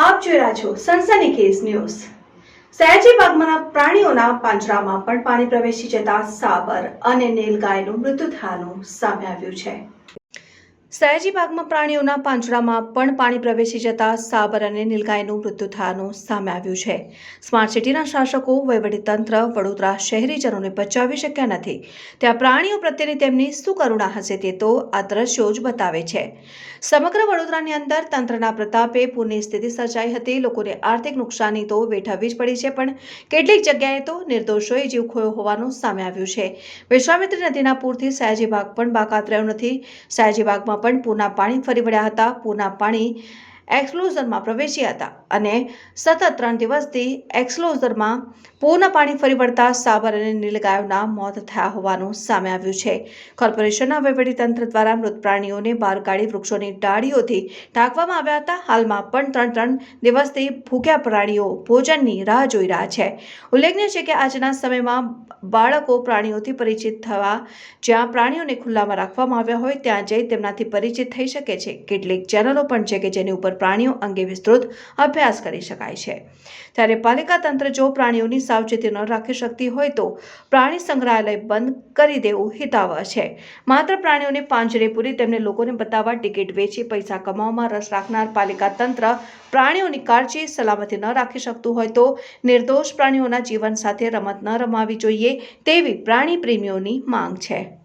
આપ જોઈ રહ્યા છો સનસનીખેજ ન્યૂઝ. સયાજી બાગમાંના પ્રાણીઓના પાંજરામાં પણ પાણી પ્રવેશી જતા સાબર અને નીલગાયનું મૃત્યુ થયાનું સામે આવ્યું છે. સયાજી બાગમાં પ્રાણીઓના પાંજરામાં પણ પાણી પ્રવેશી જતા સાબર અને નીલગાયનું મૃત્યુ થયાનું સામે આવ્યું છે. સ્માર્ટ સિટીના શાસકો વહીવટીતંત્ર વડોદરા શહેરીજનોને બચાવી શક્યા નથી. ત્યાં પ્રાણીઓ પ્રત્યેની તેમની શું કરુણા હશે તે તો આ દ્રશ્યો જ બતાવે છે. સમગ્ર વડોદરાની અંદર તંત્રના પ્રતાપે પૂરની સ્થિતિ સર્જાઈ હતી. લોકોને આર્થિક નુકસાની તો વેઠવવી જ પડી છે, પણ કેટલીક જગ્યાએ તો નિર્દોષોએ જીવ ખોયો હોવાનું સામે આવ્યું છે. વિશ્વામિત્રી નદીના પૂરથી સયાજી બાગ પણ બાકાત રહ્યો નથી. સયાજી બાગમાં પણ પૂરના પાણી ફરી વળ્યા હતા. પૂરના પાણી એક્સપ્લોઝરમાં પ્રવેશ્યા હતા અને સતત ત્રણ દિવસથી એક્સપ્લોઝરમાં પૂર્ણ પાણી ફરી વળતા સાબર અને નીલગાયોના મોત થયા હોવાનું સામે આવ્યું છે. કોર્પોરેશનના વહીવટીતંત્ર દ્વારા મૃત પ્રાણીઓને બહાર કાઢી વૃક્ષોની ડાળીઓથી ઢાંકવામાં આવ્યા હતા. હાલમાં પણ ત્રણ ત્રણ દિવસથી ભૂખ્યા પ્રાણીઓ ભોજનની રાહ જોઈ રહ્યા છે. ઉલ્લેખનીય છે કે આજના સમયમાં બાળકો પ્રાણીઓથી પરિચિત થવા જ્યાં પ્રાણીઓને ખુલ્લામાં રાખવામાં આવ્યા હોય ત્યાં જઈ તેમનાથી પરિચિત થઈ શકે છે. કેટલીક ચેનલો પણ છે કે જેની ઉપર પ્રાણીઓ અંગે વિસ્તૃત અભ્યાસ કરી શકાય છે. ત્યારે પાલિકા તંત્ર જો પ્રાણીઓની સાવચેતી ન રાખી શકતી હોય તો પ્રાણી સંગ્રહાલય બંધ કરી દેવું હિતાવહ છે. માત્ર પ્રાણીઓને પાંજરે પૂરી તેમને લોકોને બતાવવા ટિકિટ વેચી પૈસા કમાવામાં રસ રાખનાર પાલિકા તંત્ર પ્રાણીઓની કાળજી સલામતી ન રાખી શકતું હોય તો નિર્દોષ પ્રાણીઓના જીવન સાથે રમત ન રમાવી જોઈએ તેવી પ્રાણી પ્રેમીઓની માંગ છે.